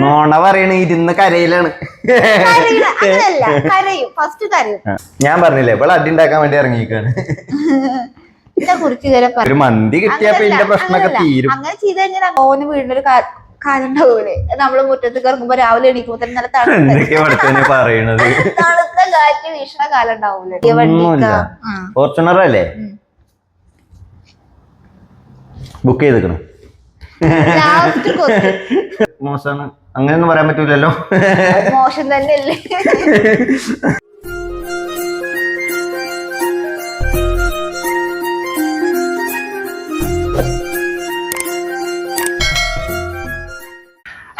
നോണ പറയണ ഇരുന്ന് കരയിലാണ്. അങ്ങനെയല്ല കരയും ഫസ്റ്റ് കരയും. ഞാൻ പറഞ്ഞില്ലേ ഇപ്പൊ അടി ഉണ്ടാക്കാൻ വേണ്ടി ഇറങ്ങിയിരിക്കാണ്. എന്നെ കുറിച്ച് ഇതുവരെ പറ- ഒരു മന്തി കിട്ടിയപ്പോ ഇന്റെ പ്രശ്നമൊക്കെ അങ്ങനല്ല. തീരും. അങ്ങനെ ചെയ്ത് കഴിഞ്ഞാൽ ഓന് വീടിനൊരു കാലുണ്ടാവൂലേ? നമ്മൾ മുറ്റത്ത് ഇറങ്ങുമ്പോ രാവിലെ എണീക്കുമ്പോ തന്നെ നല്ല തണുത്ത പറയണത്? തണുത്ത കാറ്റ് വീശണ കാലം ഉണ്ടാവൂലേ ഈ ഒന്നുമില്ല. വണ്ടിക്ക ആ. ഫോർച്ചുണർ അല്ലേ ഉം. ബുക്ക് ചെയ്തിക്കണു. മോശമാണ്. അങ്ങനെയൊന്നും പറയാൻ പറ്റൂലല്ലോ. മോശം തന്നെയല്ലേ.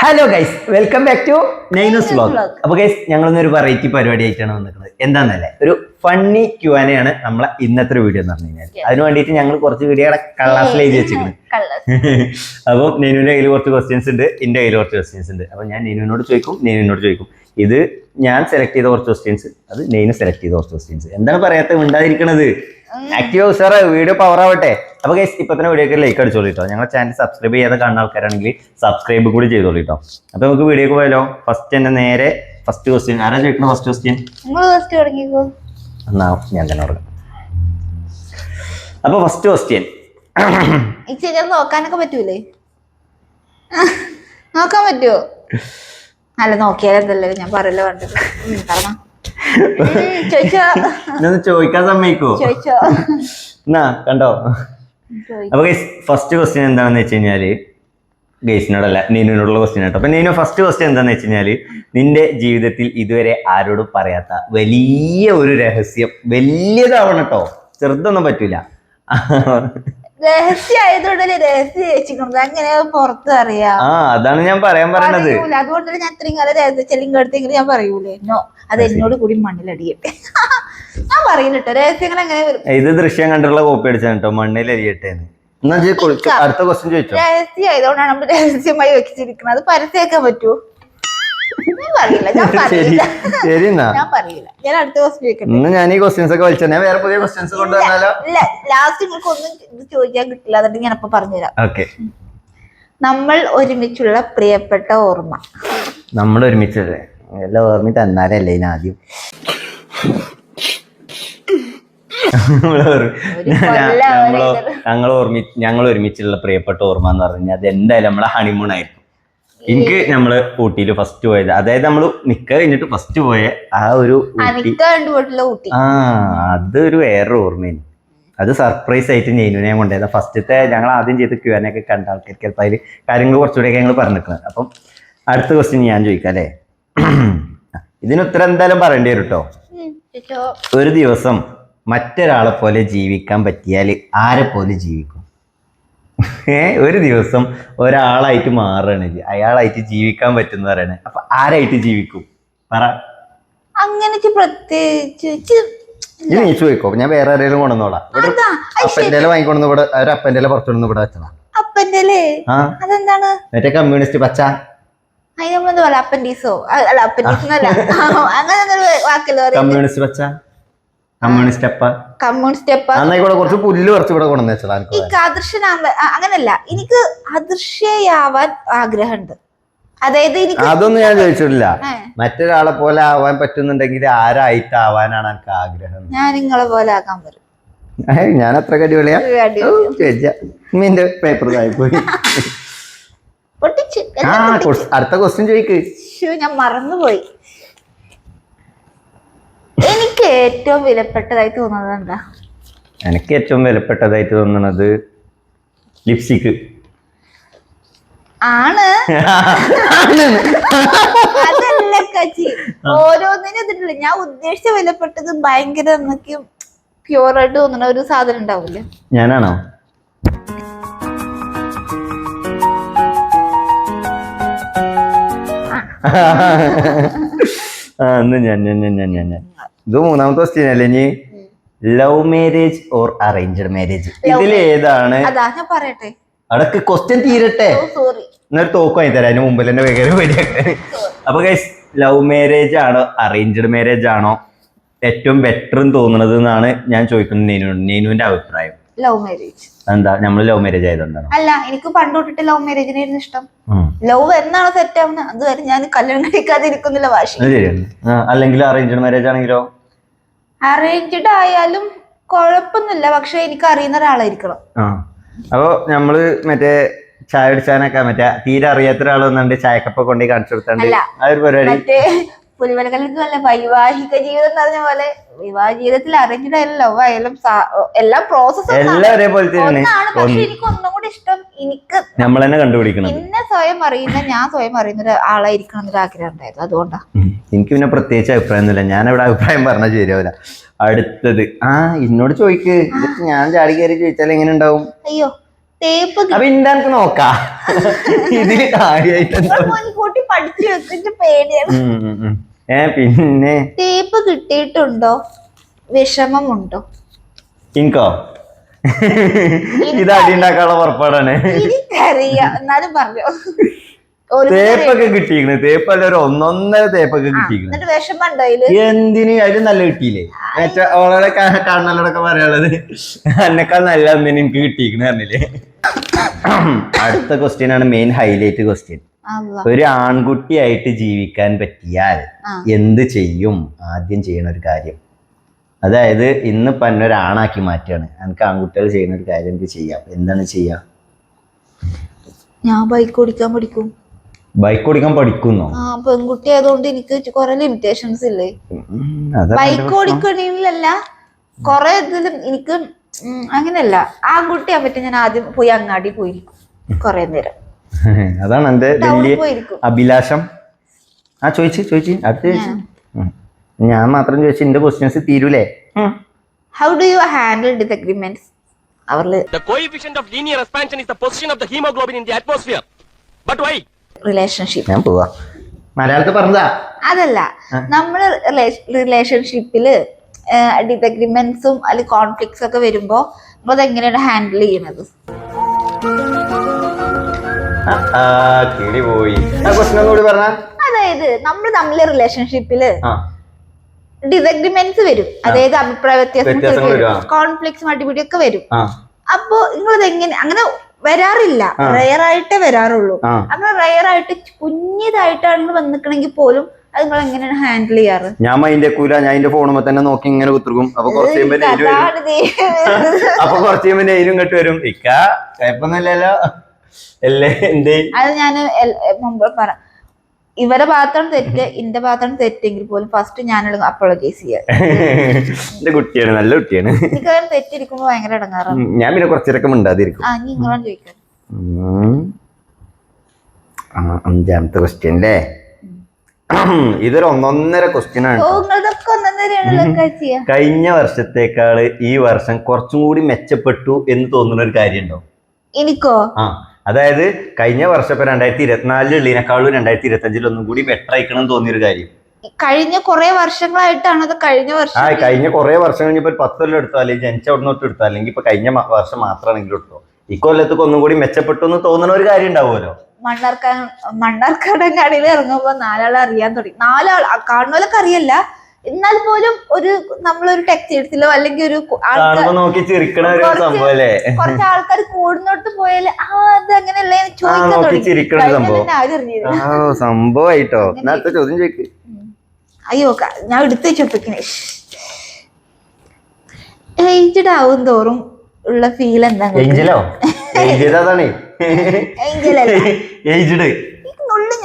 Hello guys welcome back to Nainas vlog അപ്പോൾ അപ്പൊ ഗൈസ് ഞങ്ങളൊന്നൊരു വെറൈറ്റി പരിപാടി ആയിട്ടാണ് വന്നിരിക്കുന്നത്. എന്താന്നല്ലേ? ഒരു ഫണ്ണി ക്യൂആനയാണ് നമ്മളെ ഇന്നത്തെ ഒരു വീഡിയോ എന്ന് പറഞ്ഞു കഴിഞ്ഞാൽ അതിന് വേണ്ടിയിട്ട് ഞങ്ങൾ കുറച്ച് വീഡിയോ കള്ളാസിൽ എഴുതി വെച്ചിരിക്കുന്നത് അപ്പം നെനുവിന്റെ കയ്യിൽ കുറച്ച് ക്വസ്റ്റ്യൻസ് ഉണ്ട് എന്റെ കയ്യിൽ കുറച്ച് ക്വസ്റ്റ്യൻസ് ഉണ്ട്. അപ്പൊ ഞാൻ നെനുവിനോട് ചോദിക്കും നെനുവിനോട് ചോദിക്കും. ഇത് ഞാൻ സെലക്ട് ചെയ്ത കുറച്ച് ക്വസ്റ്റ്യൻസ് അത് നെയിന് സെലക്ട് ചെയ്ത കുറച്ച് ക്വസ്റ്റ്യൻസ് എന്താണ് പറയാത്ത മിണ്ടാതിരിക്കണത്. ആക്റ്റീവ് സാർ വീഡിയോ പവർ ആവട്ടെ. അപ്പൊ ഗൈസ് ഇപ്പൊ തന്നെ വീഡിയോക്ക് ലൈക്ക് അടിച്ചോളൂ കേട്ടോ ഞങ്ങളുടെ ചാനൽ സബ്സ്ക്രൈബ് ചെയ്യാതെ കാണുന്ന ആൾക്കാരാണെങ്കിൽ സബ്സ്ക്രൈബ് കൂടി ചെയ്തോളൂ കേട്ടോ അപ്പൊ നമുക്ക് വീഡിയോക്ക് പോയാലോ? ഫസ്റ്റ് തന്നെ നേരെ ഫസ്റ്റ് ക്വസ്റ്റ്യൻ ആരാ ചോദിക്കണ ഫസ്റ്റ് ക്വസ്റ്റ്യൻ എന്നാ ഞാൻ തന്നെ പറഞ്ഞു അപ്പൊ ഫസ്റ്റ് ക്വസ്റ്റ്യൻ നോക്കാനൊക്കെ പറ്റൂലേ? നോക്കാൻ പറ്റുമോ അല്ല നോക്കിയാലെന്തല്ലേ ഞാൻ പറയല്ലോ ഇതൊന്ന് ചോദിക്കാൻ സമ്മതിക്കോ? ചോദിച്ചോ. എന്നാ കണ്ടോ. അപ്പൊ ഫസ്റ്റ് ക്വസ്റ്റ്യൻ എന്താണെന്ന് വെച്ച് കഴിഞ്ഞാൽ ഗൈസിനോടല്ല നീനുവിനോടുള്ള ക്വസ്റ്റ്യൻ ആട്ടോ. അപ്പൊ നീനു ഫസ്റ്റ് ക്വസ്റ്റ്യൻ എന്താണെന്ന് വെച്ച് കഴിഞ്ഞാൽ നിന്റെ ജീവിതത്തിൽ ഇതുവരെ ആരോടും പറയാത്ത വലിയ ഒരു രഹസ്യം വലിയതാവണം കേട്ടോ ചെറുതൊന്നും പറ്റൂല. രഹസ്യമായതുകൊണ്ടല്ലേ രഹസ്യം അങ്ങനെ പുറത്ത് അറിയാം ആ അതാണ് ഞാൻ പറയാൻ അതുകൊണ്ടല്ലേ ഞാൻ ഇത്രയും കാലം രഹസ്യ ചെല്ലിങ് എടുത്തെങ്കിൽ ഞാൻ പറയൂലേ? നോ അത് എന്നോട് കൂടി മണ്ണിലടിയട്ടെ. ഞാൻ പറയില്ല കേട്ടോ രഹസ്യങ്ങൾ അങ്ങനെ ഇത് ദൃശ്യം കണ്ടുള്ള കോപ്പി അടിച്ചാണ് കേട്ടോ മണ്ണിൽ എരിയട്ടെ എന്ന് അടുത്ത ക്വസ്റ്റ്യൻ ചോദിച്ചോ? രഹസ്യം ആയതുകൊണ്ടാണ് നമ്മൾ രഹസ്യമായി വെച്ചിരിക്കുന്നത്. പരസ്യമാക്കാൻ പറ്റുമോ ഞാൻ ഈ ക്വസ്റ്റ്യൻസ് ഒക്കെ വലിച്ചു ഞാൻ വേറെ പുതിയ ക്വസ്റ്റ്യൻസ് കൊണ്ടുവന്നാലോ? ഇല്ല. ലാസ്റ്റ് നിങ്ങൾക്ക് ഒന്നും ഇത് ചോദിക്കാൻ കിട്ടില്ല. അതുകൊണ്ട് ഞാൻ അപ്പൊ പറഞ്ഞുതരാം. ഓക്കെ. നമ്മൾ ഒരുമിച്ചുള്ള പ്രിയപ്പെട്ട ഓർമ്മ. നമ്മൾ ഒരുമിച്ചല്ലേ? എല്ലാം ഓർമ്മ തന്നാലല്ലേ ആദ്യം? ഞങ്ങൾ ഓർമ്മി ഞങ്ങൾ ഒരുമിച്ചുള്ള പ്രിയപ്പെട്ട ഓർമ്മ എന്ന് പറഞ്ഞാൽ അത് എന്തായാലും നമ്മളെ ഹണിമൂൺ ആയിരുന്നു എനിക്ക് നമ്മൾ ഊട്ടിയിൽ ഫസ്റ്റ് പോയത്. അതായത് നമ്മൾ നിക്ക കഴിഞ്ഞിട്ട് ഫസ്റ്റ് പോയ ആ ഒരു ഊട്ടി. ആ അതൊരു വേറെ ഓർമ്മയാണ്. അത് സർപ്രൈസ് ആയിട്ട് നെയ്നുവിനെ കൊണ്ടുപോയത്. ഫസ്റ്റത്തെ ഞങ്ങൾ ആദ്യം ചെയ്ത് ക്യൂനൊക്കെ കണ്ട ആൾക്കാർക്ക് ചിലപ്പോൾ അതിൽ കാര്യങ്ങൾ കുറച്ചുകൂടെയൊക്കെ ഞങ്ങൾ പറഞ്ഞിരിക്കുന്നത് അപ്പം അടുത്ത ക്വസ്റ്റ്യൻ ഞാൻ ചോദിക്കാം അല്ലേ? ഇതിന് ഉത്തരം എന്തായാലും പറയേണ്ടി വരും കേട്ടോ ഒരു ദിവസം മറ്റൊരാളെ പോലെ ജീവിക്കാൻ പറ്റിയാൽ ആരെ പോലെ ജീവിക്കും? ഏ ഒരു ദിവസം ഒരാളായിട്ട് മാറുകയാണ്. അയാളായിട്ട് ജീവിക്കാൻ പറ്റുന്ന പറയണേ. അപ്പൊ ആരായിട്ട് ജീവിക്കും? പറ. അങ്ങനെ പ്രത്യേകിച്ച് ഇച്ച് ഇത് നീ ചോദിക്കോ ഞാൻ വേറെ ആരെങ്കിലും കൊണ്ടുവന്നോളാം. അപ്പന്റെ വാങ്ങിക്കൊണ്ടു ഇവിടെ ഒരു അപ്പന്റെ പുറത്തുനിന്ന് ഇവിടെ വെച്ചതാ. അപ്പന്റെ അതെന്താണ്? മറ്റേ കമ്മ്യൂണിസ്റ്റ് പച്ച. അതിന് നമ്മളെന്താ പറയാ അപ്പൻഡീസോ അല്ല അപ്പൻഡീസ് അങ്ങനെ വാക്കല്ലോ കമ്മ്യൂണിസ്റ്റ് പച്ച. കമ്മ്യൂണിസ്റ്റ് അപ്പ കമ്മ്യൂണിസ്റ്റ് അപ്പ അന്നായിക്കൂടെ കുറച്ച് പുല്ല് കുറച്ച് ഇവിടെ കൊണ്ടുവന്ന് വെച്ചതാ എനിക്ക് എനിക്ക് അദൃശ്യനാകാൻ അ- അങ്ങനല്ല. എനിക്ക് അദൃശ്യയാവാൻ ആഗ്രഹമുണ്ട്. അതായത് എനിക്ക് അതൊന്നും ഞാൻ ചോദിച്ചിട്ടില്ല. മറ്റൊരാളെ പോലെ ആവാൻ പറ്റുന്നുണ്ടെങ്കിൽ ആരായിട്ട് ആവാനാണ് എനിക്ക് ആഗ്രഹം. ഞാൻ നിങ്ങളെ പോലെ ആക്കാൻ വരും ഞാൻ അത്ര അടിപൊളിയാ നിന്റെ പേപ്പർ പോയി. അടുത്ത ക്വസ്റ്റ്യൻ ചോദിക്ക്. ഞാൻ മറന്നുപോയി. എനിക്ക് ഏറ്റവും വിലപ്പെട്ടതായി തോന്നുന്നത് എന്താ? എനിക്ക് ഏറ്റവും വിലപ്പെട്ടതായിട്ട് തോന്നുന്നത് ലിപ്സ്റ്റിക് ആണ്. അതല്ല കച്ചി. ഓരോന്നിനും ഇതിട്ടില്ല. ഞാൻ ഉദ്ദേശിച്ച വിലപ്പെട്ടത് ഭയങ്കര നമുക്ക് പ്യൂർ ആയിട്ട് തോന്നുന്ന ഒരു സാധനം ഉണ്ടാവില്ലേ ഞാനാണോ? ഞാൻ ഞാൻ ഞാൻ ഞാൻ ഞാൻ. ഇത് മൂന്നാമത്തെ ക്വസ്റ്റ്യൻ അല്ലേ ഇനി? Love marriage or arranged marriage ഇതിൽ ഏതാണ്? അതാ ഞാൻ പറയട്ടെ. അടക്ക് ക്വസ്റ്റ്യൻ തീരട്ടെ. സോറി എന്നൊരു തോക്ക് വാങ്ങി തരാം. അതിന് മുമ്പിൽ തന്നെ വേഗം പേടിയാക്കാൻ അപ്പൊ ഗൈസ് ലവ് മാരേജ് ആണോ അറേഞ്ച്ഡ് മാരേജ് ആണോ ഏറ്റവും ബെറ്റർ തോന്നുന്നത് എന്നാണ് ഞാൻ ചോദിക്കുന്നത് നീനു നീനുവിന്റെ അഭിപ്രായം. ലവ് മാരേജ് എന്താ നമ്മൾ ലവ് മാരേജ് ആയതുകൊണ്ടാണ് അല്ല എനിക്ക് പണ്ട് തൊട്ടിട്ട് ലവ് മാരേജിനായിരുന്നു ഇഷ്ടം. ലവ് എന്നാണ് സെറ്റ് ആവുന്നത്. അതുവരെ ഞാൻ കല്യാണം കഴിക്കാതെ ഇരിക്കുന്നില്ല വാശി അല്ലെങ്കിൽ അറേഞ്ച്ഡ് മാരേജ് ആണെങ്കിലോ? അറേഞ്ച്ഡ് ആയാലും കുഴപ്പമൊന്നുമില്ല. പക്ഷെ എനിക്ക് അറിയുന്ന ഒരാളായിരിക്കണം. അപ്പോ നമ്മൾ മറ്റേ ചായ അടിച്ചാനൊക്കെ മറ്റേ തീരെ അറിയാത്ത ഒരാൾ വന്നിട്ട് ചായക്കപ്പ കൊണ്ടുപോയി കാണിച്ചു കൊടുത്താണ്ട്. ആ ഒരു പരിപാടി. മറ്റേ നല്ല വൈവാഹിക ജീവിതം എന്ന് പറഞ്ഞ പോലെ വിവാഹ ജീവിതത്തിൽ അറേഞ്ച്ഡ് ആയാലും ലവ് ആയാലും എല്ലാം പ്രോസസ് എല്ലാം ഒരേപോലെ ഒന്നാണ് പക്ഷെ എനിക്ക് ഒന്നും കൂടി ഇഷ്ടം എനിക്ക് നമ്മൾ തന്നെ കണ്ടുപിടിക്കണം. എന്നെ സ്വയം അറിയുന്ന ഞാൻ സ്വയം അറിയുന്ന ഒരു ആളായിരിക്കണം എന്നൊരു ആഗ്രഹം ഉണ്ടായിരുന്നു. അതുകൊണ്ടാ. എനിക്ക് പിന്നെ പ്രത്യേകിച്ച് അഭിപ്രായമൊന്നുമില്ല ഞാൻ ഇവിടെ അഭിപ്രായം പറഞ്ഞാൽ ശരിയാവില്ല. അടുത്തത്. ആ എന്നോട് ചോദിക്ക്. ഞാൻ ചാടി കയറി ചോദിച്ചാൽ എങ്ങനെ ഉണ്ടാവും? അയ്യോ തേപ്പ് അപ്പൊ നോക്കാം. ഇതിൽ കാര്യമായിട്ട് പഠിച്ചു വെച്ചിട്ട് പേടിയാണ്. ഏ പിന്നെ? തേപ്പ് കിട്ടിയിട്ടുണ്ടോ? വിഷമമുണ്ടോ? ഇൻകോ? ഇത് അടിണ്ടാക്കാനുള്ള പുറപ്പാടാണ്. എനിക്കറിയാം. എന്നാലും പറഞ്ഞു തേപ്പൊക്കെ കിട്ടിയിരിക്കണ്. തേപ്പല്ല ഒരു ഒന്നൊന്നര തേപ്പൊക്കെ കിട്ടിയിരിക്കണ്. എന്തിന്? അതിലും നല്ല കിട്ടിയില്ലേ? ഏറ്റവും ഓളെ കാണലോടൊക്കെ പറയാനുള്ളത്. എന്നെക്കാൾ നല്ല എന്തിനും എനിക്ക് കിട്ടിയിരിക്കണ പറഞ്ഞില്ലേ. അടുത്ത ക്വസ്റ്റ്യൻ ആണ് മെയിൻ ഹൈലൈറ്റ് ക്വസ്റ്റ്യൻ. ഒരു ആൺകുട്ടിയായിട്ട് ജീവിക്കാൻ പറ്റിയാൽ എന്ത് ചെയ്യും? ആദ്യം ചെയ്യണ ഒരു കാര്യം. അതായത് ഇന്ന് പന്ന ഒരു ആണാക്കി മാറ്റുകയാണ് എനിക്ക് ആൺകുട്ടികൾ ചെയ്യുന്ന ഒരു കാര്യം എനിക്ക് ചെയ്യാം? എന്താണ് ചെയ്യാ? ഞാൻ ബൈക്ക് ഓടിക്കാൻ പഠിക്കും. ബൈക്ക് ഓടിക്കാൻ പഠിക്കുന്നു? ആ പെൺകുട്ടി ആയതുകൊണ്ട് എനിക്ക് കുറെ ലിമിറ്റേഷൻസ് ഇല്ലേ? ബൈക്ക് ഓടിക്കണില്ല കൊറേ ഇതിലും എനിക്ക് അങ്ങനെയല്ല. ആൺകുട്ടിയാൻ പറ്റും ഞാൻ ആദ്യം പോയി അങ്ങാടി പോയി കൊറേ നേരം. അതാണ് എന്റെ വലിയ അഭിലാഷം. ആ ചോദിച്ച് ചോദിച്ച് അടുത്ത ചോദിച്ചു. ഞാൻ മാത്രം ചോദിച്ചു എന്റെ questions തീരൂലേ? How do you handle disagreements The coefficient of linear expansion is the position of the haemoglobin in the atmosphere. But why relationship ഞാൻ പോവാ. മലയാളത്തിൽ പറഞ്ഞതാ? അതല്ല നമ്മൾ റിലേഷൻഷിപ്പിൽ ഡിസഗ്രിമെന്റ്സും അല്ലെങ്കിൽ കോൺഫ്ലിക്ട്സ് ഒക്കെ വരുമ്പോ നമ്മൾ അതെങ്ങനെയാണ് ഹാൻഡിൽ ചെയ്യണത്? ആ, കിളി പോയി ആ ക്വസ്റ്റ്യൻ ഒന്നുകൂടി പറഞ്ഞ? അതായത് നമ്മൾ തമ്മിലെ റിലേഷൻഷിപ്പിൽ ഡിസഗ്രിമെന്റ്സ് വരും. അതായത് അഭിപ്രായ വ്യത്യാസം. കോൺഫ്ലിക്ട്സ് ഒക്കെ വരും. അപ്പൊ നിങ്ങളത് എങ്ങനെ അങ്ങനെ വരാറില്ല. റയർ ആയിട്ടേ വരാറുള്ളൂ. അങ്ങനെ റയർ ആയിട്ട് കുഞ്ഞിതായിട്ടാണ് വന്നിക്കണെങ്കിൽ പോലും അത് നിങ്ങൾ എങ്ങനെയാണ് ഹാൻഡിൽ ചെയ്യാറ്? ഞാൻ മൈൻഡ് വെക്കൂല. ഞാൻ എന്റെ ഫോണുമ്പോ തന്നെ നോക്കി ഇങ്ങനെ കുത്തിർക്കും അപ്പൊ കുറച്ച് കഴിയുമ്പോ നെയിൽ. അപ്പൊ കുറച്ച് കഴിയുമ്പോ നെയിലും കെട്ട് വരും. ഇക്ക കുഴപ്പമൊന്നുമില്ലല്ലോ. അത് ഞാൻ മുമ്പ് പറ ഇവരെ പാത്രം തെറ്റ് എന്റെ പാത്രം തെറ്റെങ്കിൽ പോലും ഫസ്റ്റ് ഞാൻ അപ്പോളജൈസ് എന്റെ കുട്ടിയാണ് നല്ല കുട്ടിയാണ്. എനിക്കങ്ങനെ തെറ്റിരിക്കുമ്പോ ഭയങ്കര ഇടങ്ങാറാണ് ഞാൻ പിന്നെ കുറച്ചിരക്കം ഉണ്ടാതിരിക്കും ആ ഉം. ആ, അഞ്ചാമത്തെ ക്വസ്റ്റ്യൻ അല്ലേ ഇതൊരു ഒന്നൊന്നര ക്വസ്റ്റ്യൻ ആണ് കഴിഞ്ഞ വർഷത്തേക്കാൾ ഈ വർഷം കുറച്ചും കൂടി മെച്ചപ്പെട്ടു എന്ന് തോന്നുന്ന ഒരു കാര്യമുണ്ടോ? എനിക്കോ? ആ. അതായത് കഴിഞ്ഞ വർഷം ഇപ്പൊ രണ്ടായിരത്തി ഇരുപത്തിനാലിലുള്ളതിനേക്കാളും രണ്ടായിരത്തി ഇരുപത്തി അഞ്ചിൽ ഒന്നും കൂടി ബെറ്റർ ആയിക്കണം എന്ന് തോന്നിയൊരു കാര്യം. കഴിഞ്ഞ കുറെ വർഷങ്ങളായിട്ടാണ് അത് കഴിഞ്ഞ വർഷം ആ കഴിഞ്ഞ കുറെ വർഷം കഴിഞ്ഞപ്പോ ഒരു പത്ത് കൊല്ലം എടുത്തോ അല്ലെങ്കിൽ ജനിച്ച അവിടെ തൊട്ട് എടുത്തോ അല്ലെങ്കിൽ ഇപ്പൊ കഴിഞ്ഞ വർഷം മാത്രമാണെങ്കിലും എടുത്തോ. ഇക്കൊല്ലത്തേക്ക് ഒന്നും കൂടി മെച്ചപ്പെട്ടു എന്ന് തോന്നുന്ന ഒരു കാര്യം ഉണ്ടാവുമല്ലോ. മണ്ണാർക്കാ കടയിൽ ഇറങ്ങുമ്പോ നാലാളെ അറിയാൻ തുടങ്ങി. നാലാൾ കാണുന്നവരൊക്കെ അറിയല്ല. എന്നാൽ പോലും ഒരു നമ്മളൊരു ടെക്സ്റ്റൈൽസിലോ അല്ലെങ്കിൽ ഒരു കുറച്ച് ആൾക്കാർ കൂടുന്നോട്ട് പോയാൽ ആ അത് അങ്ങനെയല്ലേ ചോദിക്കാൻ സംഭവമായിട്ടോ ചോദ്യം ചോദിക്ക്. അയ്യോ ഞാൻ എടുത്ത് ചോദിക്കണേജഡ് ഏജ്ഡ് ആവും തോറും ഉള്ള ഫീൽ എന്താ ഏജ്ഡ്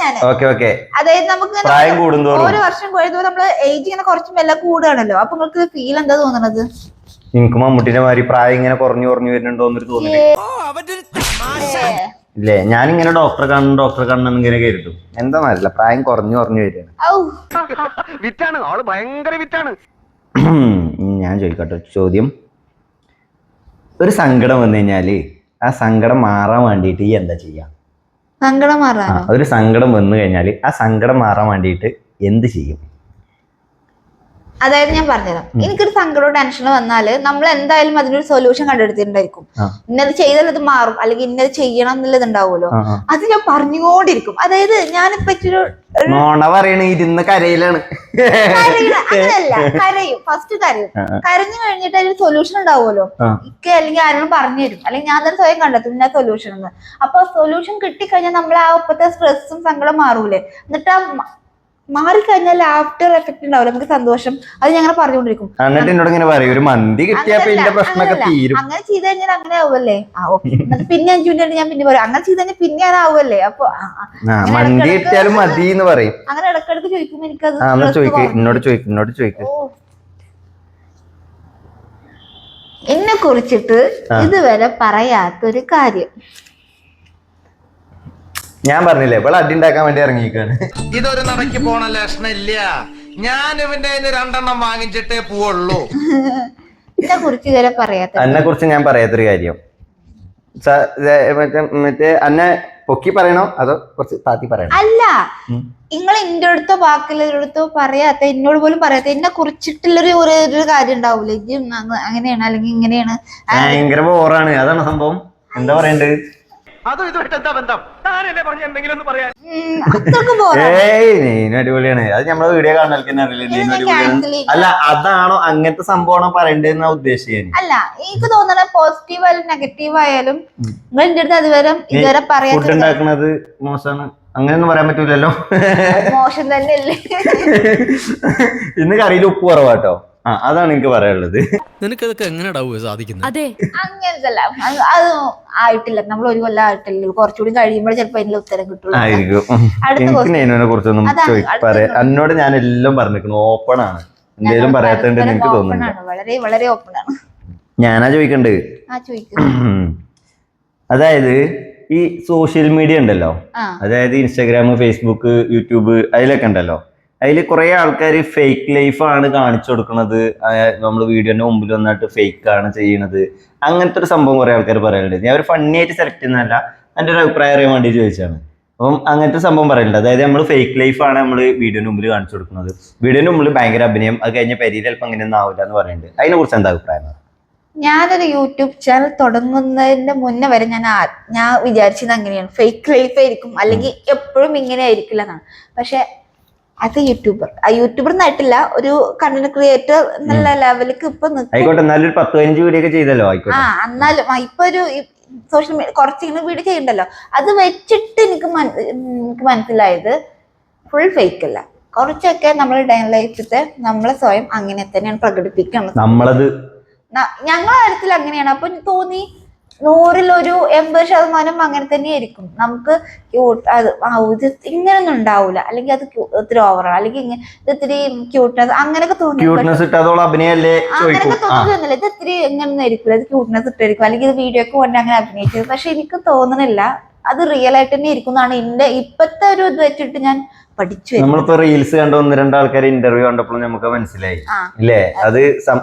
ഞാൻ ഓക്കെ ഓക്കെ. അതായത് നമുക്ക് ഒരു പ്രായം കൂടുന്തോറും. ഓരോ വർഷം കഴിയുമ്പോൾ നമ്മൾ ഏജ് ഇങ്ങനെ കുറച്ച് മെല്ലെ കൂടുകയാണല്ലോ. അപ്പൊ നിങ്ങൾക്ക് ഫീൽ എന്താ തോന്നണത്? എനിക്ക് മമ്മൂട്ടിന്റെ മാതിരി പ്രായം ഇങ്ങനെ കുറഞ്ഞു കുറഞ്ഞു വരുന്നുണ്ടോ എന്നൊരു തോന്നൽ. ഇല്ലേ? ഞാനിങ്ങനെ ഡോക്ടറെ കാണണം ഡോക്ടറെ കാണണം ഇങ്ങനെ കരുതും. എന്താ അറിയില്ല പ്രായം കുറഞ്ഞു കുറഞ്ഞു വരികയാണ്. വിറ്റാണ് ആൾ ഭയങ്കര വിറ്റാണ്. ഞാൻ ചോദിക്കട്ടെ ചോദ്യം. ഒരു സങ്കടം വന്നു കഴിഞ്ഞാൽ ആ സങ്കടം മാറാൻ വേണ്ടിയിട്ട് ഈ എന്താ ചെയ്യാ? സങ്കടം മാറാൻ അതൊരു സങ്കടം വന്നു കഴിഞ്ഞാൽ ആ സങ്കടം മാറാൻ വേണ്ടിയിട്ട് എന്ത് ചെയ്യും? അതായത് ഞാൻ പറഞ്ഞുതരാം. എനിക്കൊരു സങ്കടവും ടെൻഷനും വന്നാൽ നമ്മൾ എന്തായാലും അതിനൊരു സൊല്യൂഷൻ കണ്ടെടുത്തിട്ടുണ്ടായിരിക്കും. ഇന്നത് ചെയ്താൽ അത് മാറും. അല്ലെങ്കിൽ ഇന്നത് ചെയ്യണം എന്നുള്ളത് ഉണ്ടാവുമല്ലോ. അത് ഞാൻ പറഞ്ഞുകൊണ്ടിരിക്കും. അതായത് ഞാനിപ്പോ ഒരു മോണ പറയണ ഇരുന്ന് കരയിലാണ്. കരയില്ല, കരയും. ഫസ്റ്റ് കരയും. കരഞ്ഞു കഴിഞ്ഞിട്ട് അതിന് സൊല്യൂഷൻ ഉണ്ടാവുമല്ലോ. ഇക്ക അല്ലെങ്കിൽ ആരോടും പറഞ്ഞു തരും അല്ലെങ്കിൽ ഞാൻ തന്നെ സ്വയം കണ്ടെത്തും ഇന്ന സൊല്യൂഷൻ എന്ന്. അപ്പൊ സൊല്യൂഷൻ കിട്ടിക്കഴിഞ്ഞാൽ നമ്മൾ ആ ഒപ്പത്തെ സ്ട്രെസ്സും സങ്കടം മാറൂലേ. എന്നിട്ട് ആ മാറിക്കഴിഞ്ഞാൽ ആഫ്റ്റർ എഫക്ട് ഉണ്ടാവില്ല. നമുക്ക് സന്തോഷം. അത് ഞങ്ങൾ പറഞ്ഞുകൊണ്ടിരിക്കും. എന്നിട്ട് എന്നോട് ഇങ്ങനെ പറയും. ഒരു മന്തി കിട്ടിയപ്പോ പിന്നെ എന്റെ പ്രശ്നമൊക്കെ തീരും. അങ്ങനെ ചെയ്ത് കഴിഞ്ഞാൽ അങ്ങനെ ആവുമല്ലേ? എന്നിട്ട് പിന്നെ അഞ്ചു മിനിറ്റ് ഞാൻ പിന്നെ പറയും. അങ്ങനെ ചെയ്ത് കഴിഞ്ഞാൽ പിന്നെ ഞാൻ ആവുമല്ലേ? അപ്പൊ മന്തി കിട്ടിയാലും മതി എന്ന് പറയും. അങ്ങനെ ഇടക്കിടക്ക് ചോദിക്കുമ്പോ എനിക്കത് അത് ചോദിക്ക്. എന്നോട് ചോദിക്കും. എന്നോട് ചോദിക്കും. എന്നെ കുറിച്ചിട്ട്. ഇതുവരെ പറയാത്തൊരു കാര്യം. ഞാൻ പറഞ്ഞില്ലേ ഇപ്പോൾ അടി ഉണ്ടാക്കാൻ വേണ്ടി ഇറങ്ങിയിരിക്കാണ്. ഇതൊരു നടക്ക് പോണ ലക്ഷണില്ല. ഞാൻ ഇവന്റെ രണ്ടെണ്ണം വാങ്ങിച്ചിട്ടേ പോവുള്ളൂ. എന്നെ കുറിച്ച് ഇതുവരെ പറയാത്ത അന്നെ കുറിച്ച് ഞാൻ പറയാത്തൊരു കാര്യം. സ- ദേ, മറ്റേ മറ്റേ അന്നെ പൊക്കി പറയണോ? അതോ കുറച്ച് താത്തി പറയണോ? അല്ല. നിങ്ങൾ എന്റെ അടുത്തോ ബാക്കിയുള്ളവരടുത്തോ പറയാത്ത എന്നോട് പോലും പറയാത്ത എന്നെ കുറിച്ചിട്ടുള്ളൊരു ഒരു ഒരു കാര്യം ഉണ്ടാവൂലേ. ഇജ്ജ് അങ്ങ- അങ്ങനെയാണ് അല്ലെങ്കിൽ ഇങ്ങനെയാണ്. ഭയങ്കര ബോറാണ് അതാണ് സംഭവം. എന്താ പറയണ്ടത് അതും ഇതുമായിട്ട് എന്താ ബന്ധം? താനല്ലേ പറഞ്ഞ എന്തെങ്കിലും ഒന്ന് പറയാൻ? ഏയ് നീനു അടിപൊളിയാണ്. അത് നമ്മളെ വീഡിയോ കാണാൻ അറിയില്ലേ നീനു അടിപൊളിയാണ്. അല്ല അതാണോ അങ്ങനത്തെ സംഭവമാണോ പറയണ്ടെന്നാ ഉദ്ദേശിക്കുന്നത് അല്ല എനിക്ക് തോന്നണ പോസിറ്റീവ് ആയാലും നെഗറ്റീവ് ആയാലും നിങ്ങൾ എന്റെ അടുത്ത് അതുവരെ ഇതുവരെ ഫുഡ് പറയാത്ത ഉണ്ടാക്കുന്നത് മോശമാണ്. അങ്ങനെയൊന്നും പറയാൻ പറ്റൂലല്ലോ. മോശം തന്നെയല്ലേ? ഇന്ന് കറിയിൽ ഉപ്പ് കുറവാട്ടോ. ആ അതാണ് എനിക്ക് പറയാനുള്ളത്. നിനക്കതൊക്കെ എങ്ങനെയാടാവുക സാധിക്കുന്നത് അതെ. അങ്ങനത്തല്ല. അത് ആയിട്ടില്ല. നമ്മൾ ഒരു കൊല്ലം ആയിട്ടില്ല. കുറച്ചുകൂടി കഴിയുമ്പോൾ ചിലപ്പോ അതിന്റെ ഉത്തരം കിട്ടുള്ളൂ. എനിക്ക്. നെയ്നുവിനെ കുറിച്ചൊന്നും പറയാ. എന്നോട് ഞാൻ എല്ലാം പറഞ്ഞിരിക്കുന്നു. ഓപ്പൺ ആണ്. എന്തേലും പറയാത്തുണ്ടെന്ന് എനിക്ക് തോന്നുന്നു വളരെ വളരെ ഓപ്പൺ ആണ്. ഞാനാ ചോദിക്കണ്ട് ആ ചോദിക്കുന്നു അതായത് ഈ സോഷ്യൽ മീഡിയ ഉണ്ടല്ലോ. അതായത് ഇൻസ്റ്റാഗ്രാം ഫേസ്ബുക്ക് യൂട്യൂബ് അതിലൊക്കെ ഉണ്ടല്ലോ. അതിൽ കുറേ ആൾക്കാർ ഫേക്ക് ലൈഫാണ് കാണിച്ചു കൊടുക്കുന്നത് നമ്മൾ വീഡിയോന്റെ മുമ്പിൽ വന്നിട്ട് ഫേക്ക് ആണ് ചെയ്യണത്. അങ്ങനത്തെ ഒരു സംഭവം കുറേ ആൾക്കാർ പറയാറുണ്ട്. ഞാൻ ഒരു ഫണ്ണി ആയിട്ട് സെലക്ട് ചെയ്യുന്നതല്ല എന്റെ ഒരു അഭിപ്രായം അറിയാൻ വേണ്ടി ചോദിച്ചാണ് അപ്പം അങ്ങനത്തെ സംഭവം പറയുന്നുണ്ട് അതായത് നമ്മൾ ഫേക്ക് ലൈഫാണ് നമ്മൾ വീഡിയോന് മുമ്പിൽ കാണിച്ചു കൊടുക്കുന്നത്. വീഡിയോന് മുമ്പിൽ ഭയങ്കര അഭിനയം. അത് കഴിഞ്ഞ പെരിയിൽ ചിലപ്പോൾ അങ്ങനെയൊന്നും ആവില്ല എന്ന് പറയുന്നുണ്ട് അതിനെ കുറിച്ച് എന്താ അഭിപ്രായം? ഞാനൊരു യൂട്യൂബ് ചാനൽ തുടങ്ങുന്നതിന്റെ മുന്നേ വരെ ഞാൻ ഞാൻ വിചാരിച്ചത് അങ്ങനെയാണ്. ഫേക്ക് ലൈഫ് ആയിരിക്കും. അല്ലെങ്കിൽ എപ്പോഴും ഇങ്ങനെ ആയിരിക്കില്ല എന്നാണ് പക്ഷെ അത് യൂട്യൂബർ ആ യൂട്യൂബർ എന്നായിട്ടില്ല ഒരു കണ്ടന്റ് ക്രിയേറ്റർ എന്നുള്ള ലെവലിലേക്ക് ഇപ്പൊ ആയിക്കോട്ടെ എന്നാലും പത്ത് പതിനഞ്ച് വീഡിയോ ഒക്കെ ചെയ്തല്ലോ ആ എന്നാലും ഇപ്പൊ ഒരു സോഷ്യൽ മീഡിയ കുറച്ചിങ്ങനെ വീഡിയോ ചെയ്യണ്ടല്ലോ. അത് വെച്ചിട്ട് എനിക്ക് എനിക്ക് മനസ്സിലായത് ഫുൾ ഫേക്ക് അല്ല. കുറച്ചൊക്കെ നമ്മൾ ഡേ ലൈഫിലത്തെ നമ്മളെ സ്വയം അങ്ങനെ തന്നെയാണ് പ്രകടിപ്പിക്കുന്നത്. നമ്മളത് ഞങ്ങളെ കാര്യത്തിൽ അങ്ങനെയാണ്. അപ്പൊ തോന്നി നൂറിൽ ഒരു എൺപത് ശതമാനം അങ്ങനെ തന്നെയായിരിക്കും. നമുക്ക് ക്യൂട്ട് അത് ഇത് ഇങ്ങനൊന്നും ഉണ്ടാവില്ല അല്ലെങ്കിൽ അത് ഇത്തിരി ഓവറാണ് അല്ലെങ്കിൽ ഇത് ഇത്തിരി ക്യൂട്ട്നെസ് അങ്ങനെയൊക്കെ തോന്നുന്നു അങ്ങനെയൊക്കെ തോന്നുന്നില്ല ഇത് ഇത്തിരി ഇങ്ങനൊന്നും ആയിരിക്കില്ല ഇത് ക്യൂട്ട്നെസ് ഇട്ടായിരിക്കും അല്ലെങ്കിൽ ഇത് വീഡിയോ ഒക്കെ കൊണ്ട് അങ്ങനെ അഭിനയിച്ചത് പക്ഷെ എനിക്ക് തോന്നുന്നില്ല അത് റിയൽ ആയിട്ട് തന്നെ ഇരിക്കും എന്നാണ് എന്റെ ഇപ്പത്തെ ഒരു ഇത് വെച്ചിട്ട് ഞാൻ പഠിച്ചു. നമ്മളിപ്പോ റീൽസ് കണ്ട ഒന്ന് രണ്ട് ആൾക്കാർ ഇന്റർവ്യൂ കണ്ടപ്പോൾ നമുക്ക് മനസ്സിലായി. ഇല്ലേ? അത്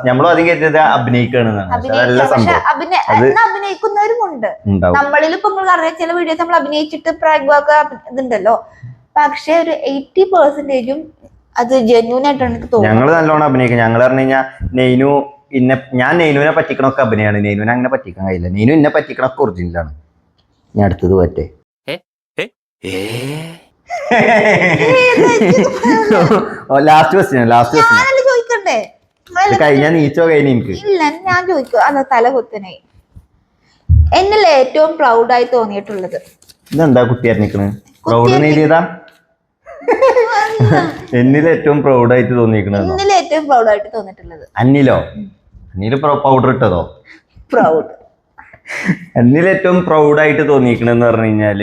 നമ്മളും അധികം കരുതിയത് അഭിനയിക്കുകയാണെന്നാണ് പക്ഷെ അതല്ല സംഭവം. അഭിനയ അഭിനയിക്കുന്നവരും ഉണ്ട്. നമ്മളിൽ ഇപ്പൊ നിങ്ങൾ അറിയാം ചില വീഡിയോസ് നമ്മൾ അഭിനയിച്ചിട്ട് പ്രാഗ്വാക്ക ഇതുണ്ടല്ലോ. പക്ഷെ ഒരു എയ്റ്റി പെർസെന്റേജും അത് ജെന്യൂൻ ആയിട്ടാണ് എനിക്ക് തോന്നുന്നത്. ഞങ്ങൾ നല്ലോണം അഭിനയിക്കും. ഞങ്ങൾ പറഞ്ഞു കഴിഞ്ഞാൽ നെയ്നു ഇന്നെ ഞാൻ നെയ്നുവിനെ പറ്റിക്കണൊക്കെ അഭിനയാണ്. നെയ്നുവിനെ അങ്ങനെ പറ്റിക്കാൻ കഴിയില്ല. നെയ്നു ഇന്നെ പറ്റിക്കണൊക്കെ ഒറിജിനലാണ് ഞാൻ അടുത്തത് പറ്റേ ലാസ്റ്റ് ക്വസ്റ്റ്യൻ ലാസ്റ്റ് ക്വസ്റ്റ്യൻ ചോദിക്കണ്ടേ? കഴിഞ്ഞാൽ നീച്ചോ കഴിഞ്ഞ എനിക്ക്? ഇല്ല ഞാൻ ചോദിക്കും. അതാ തല കുത്തനായി എന്നിൽ ഏറ്റവും പ്രൗഡായി തോന്നിയിട്ടുള്ളത്? ഇതെന്താ കുട്ടി അറിഞ്ഞിക്കണ് പ്രൗഡ് നേടിയതാ എന്നിൽ ഏറ്റവും പ്രൗഡായിട്ട് തോന്നിയിരിക്കണത് എന്നിൽ ഏറ്റവും പ്രൗഡായിട്ട് തോന്നിയിട്ടുള്ളത്. അന്നിലോ? അന്നിൽ പൗഡർ ഇട്ടതോ? പ്രൗഡ് എന്നിൽ ഏറ്റവും പ്രൗഡായിട്ട് തോന്നിയിരിക്കണെന്ന് പറഞ്ഞു കഴിഞ്ഞാൽ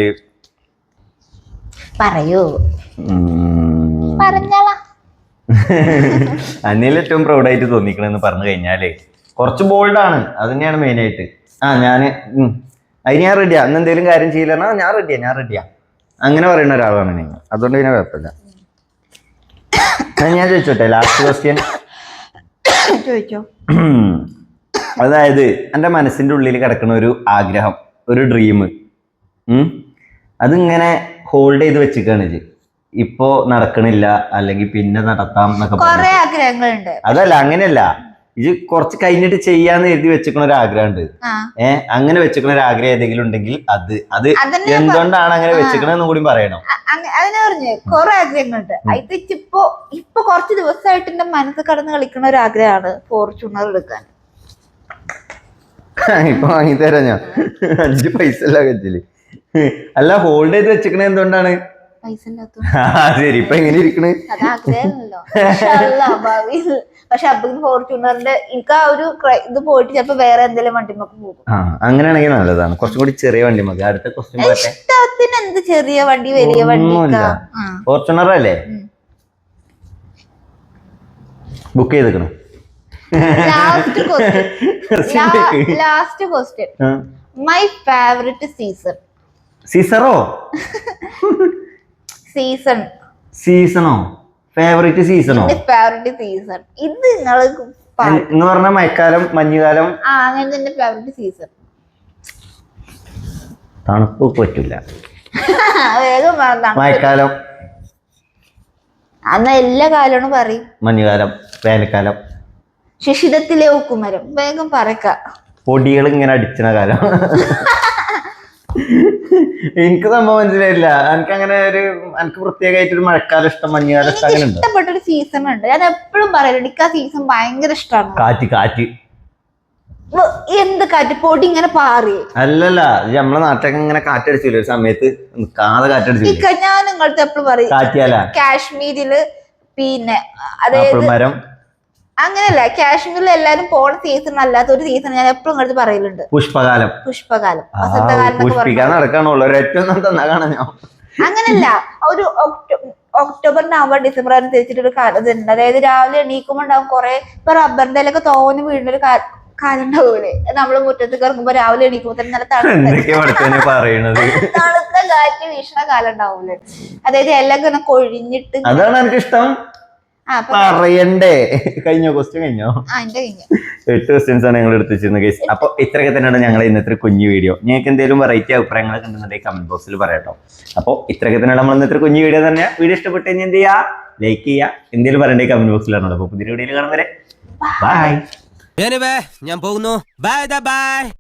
പറയൂ. പറഞ്ഞാ പറഞ്ഞാളാ. അന്നിൽ ഏറ്റവും പ്രൗഡായിട്ട് തോന്നിക്കണെന്ന് പറഞ്ഞു കഴിഞ്ഞാലേ കുറച്ച് ബോൾഡാണ് അത് തന്നെയാണ് മെയിനായിട്ട് ആ ഞാൻ അതിന് ഞാൻ റെഡിയാ അന്ന് എന്തെങ്കിലും കാര്യം ചെയ്യില്ലെന്നാ ഞാൻ റെഡിയാ ഞാൻ റെഡിയാ അങ്ങനെ പറയുന്ന ഒരാളാണ് നിങ്ങൾ അതുകൊണ്ട് പിന്നെ കുഴപ്പമില്ല. ഞാൻ ചോദിച്ചോട്ടെ ലാസ്റ്റ് ക്വസ്റ്റ്യൻ ചോദിച്ചോ അതായത് എന്റെ മനസ്സിന്റെ ഉള്ളിൽ കിടക്കുന്ന ഒരു ആഗ്രഹം ഒരു ഡ്രീം അതിങ്ങനെ ഹോൾഡ് ചെയ്ത് വെച്ചിക്കാണ് ഇത് ഇപ്പോ നടക്കണില്ല അല്ലെങ്കിൽ പിന്നെ നടത്താം എന്നൊക്കെ കൊറേ ആഗ്രഹങ്ങളുണ്ട്. അതല്ല അങ്ങനെയല്ല. ഇത് കുറച്ച് കഴിഞ്ഞിട്ട് ചെയ്യാന്ന് എഴുതി വെച്ചിരിക്കണ ഒരു ആഗ്രഹമുണ്ട്. ഏഹ് അങ്ങനെ വെച്ചിരിക്കണ ഒരു ആഗ്രഹം ഏതെങ്കിലും ഉണ്ടെങ്കിൽ അത് അത് എന്തുകൊണ്ടാണ് അങ്ങനെ വെച്ചിരിക്കണെന്ന് കൂടി പറയണം. അതിനെ പറഞ്ഞു. കൊറേ ആഗ്രഹങ്ങളുണ്ട്. ഇത് ഇപ്പൊ ഇപ്പൊ കുറച്ച് ദിവസമായിട്ട് എന്റെ മനസ്സ് കടന്ന് കളിക്കുന്ന ഒരു ആഗ്രഹമാണ് ഫോർച്യൂണർ എടുക്കാൻ. ഇപ്പൊ വാങ്ങി തരാം ഞാൻ. അഞ്ച് പൈസ അല്ല കച്ചിൽ അല്ല ഹോൾഡ് ചെയ്ത് വെച്ചിരിക്കണ എന്തുകൊണ്ടാണ്? ശരി ഇപ്പൊ എങ്ങനെ ഇരിക്കണേ? പക്ഷെ ഫോർച്യൂണറിന്റെ എനിക്ക് ആ ഒരു ഇത് പോയിട്ട് ചിലപ്പോ വേറെ എന്തെങ്കിലും വണ്ടിമൊക്കെ പോകും. അങ്ങനെയാണെങ്കിൽ നല്ലതാണ്. കുറച്ചും കൂടി ചെറിയ വണ്ടി മതി അടുത്ത ക്വസ്റ്റ്യൻ ഇഷ്ടത്തിന് എന്ത് ചെറിയ വണ്ടി വലിയ വണ്ടി. ഫോർച്യൂണർ അല്ലേ? Book ചെയ്തിക്കണു. Last question my favourite season സീസറോ season സീസണോ ഫേവറേറ്റ് സീസണോ ഫേവറേറ്റ് സീസൺ ഇത് നിങ്ങൾ എന്ന് പറഞ്ഞാൽ മഴക്കാലം മഞ്ഞുകാലം. ആ അങ്ങനെ തന്നെ ഫേവറേറ്റ് സീസൺ തണുപ്പ് പറ്റില്ല വേഗം മഴക്കാലം. അന്ന് എല്ലാ കാലവും പറ മഞ്ഞുകാലം വേനൽക്കാലം. ശിശിരത്തിലെ ഉക്കുമരം. വേഗം പറക്ക. പൊടികൾ ഇങ്ങനെ അടിച്ചണ കാലം. എനിക്ക് സംഭവം മനസ്സിലായില്ല. എനിക്ക് അങ്ങനെ ഒരു എനിക്ക് പ്രത്യേകമായിട്ട് ഒരു മഴക്കാലം ഇഷ്ടം മഞ്ഞുകാലം ഇഷ്ടം അങ്ങനെ ഉണ്ടോ ഇഷ്ടപ്പെട്ട ഒരു സീസൺ ഉണ്ട്. ഞാൻ എപ്പോഴും പറയലുണ്ട് എനിക്ക് ആ സീസൺ ഭയങ്കര ഇഷ്ടമാണ്. കാറ്റ് കാറ്റ്. എന്ത് കാറ്റ്? പൊടി ഇങ്ങനെ പാറി. അല്ലല്ല ഇത് നമ്മളെ നാട്ടിലൊക്കെ ഇങ്ങനെ കാറ്റടിച്ചില്ല ഒരു സമയത്ത് നിൽക്കാതെ കാറ്റടിച്ചില്ല ഞാൻ നിങ്ങളടുത്ത് എപ്പോഴും പറയും കാറ്റിയാല? കാശ്മീരിൽ പിന്നെ അതായത് മരം. അങ്ങനെയല്ല കാശ്മീരിൽ എല്ലാരും പോണ സീസൺ അല്ലാത്ത ഒരു സീസൺ ഞാൻ എപ്പോഴും അടുത്ത് പറയലുണ്ട്. പുഷ്പകാലം. പുഷ്പകാലം വസന്തകാലം നടക്കാണുള്ളൂ ഏറ്റവും അങ്ങനല്ല ഒരു ഒക്ടോബർ നവംബർ ഡിസംബർ അനുസരിച്ചിട്ടൊരു കാലം ഇതുണ്ട്. അതായത് രാവിലെ എണീക്കുമ്പോ ഉണ്ടാവും കുറെ ഇപ്പൊ റബ്ബറിന്റെ ഇലൊക്കെ തോന്നി വീഴുന്ന ഒരു കാലം ഉണ്ടാവൂലേ നമ്മൾ മുറ്റത്ത് ഇറങ്ങുമ്പോ രാവിലെ എണീക്കുമ്പോ തന്നെ നല്ല തണുത്ത തണുത്ത കാറ്റ് വീശണ കാലം ഉണ്ടാവൂലേ? അതായത് എല്ലാം ഇങ്ങനെ കൊഴിഞ്ഞിട്ട് അതാണ് എനിക്ക് ഇഷ്ടം ആ അപ്പൊ പറയണ്ടേ. കഴിഞ്ഞോ? ക്വസ്റ്റ്യൻ കഴിഞ്ഞോ? എട്ട് ക്വസ്റ്റ്യൻസ് ആണ് ഞങ്ങൾ എടുത്തിരുന്നത് വെച്ചിരുന്നത് കേസ് അപ്പൊ ഇത്രയൊക്കെ തന്നെയാണ് ഞങ്ങൾ ഇന്നത്തെ കുഞ്ഞു വീഡിയോ നിങ്ങൾക്ക് എന്തെങ്കിലും വെറൈറ്റി അഭിപ്രായങ്ങളൊക്കെ ഉണ്ടെന്നുണ്ടെങ്കിൽ കമന്റ് ബോക്സിൽ പറയട്ടോ അപ്പോൾ ഇത്രയൊക്കെ തന്നെയാണ് നമ്മൾ ഇന്നത്തെ കുഞ്ഞു വീഡിയോ തന്നെ. വീഡിയോ ഇഷ്ടപ്പെട്ട് കഴിഞ്ഞാൽ എന്ത് ചെയ്യുക ലൈക്ക് ചെയ്യുക എന്തെങ്കിലും പറയണ്ടേ കമന്റ് ബോക്സിൽ ആണല്ലോ അപ്പൊ പുതിയ വീഡിയോയിൽ കാണുന്നവരെ. വരെ ബൈ ഞാൻ പോകുന്നു. Bye bye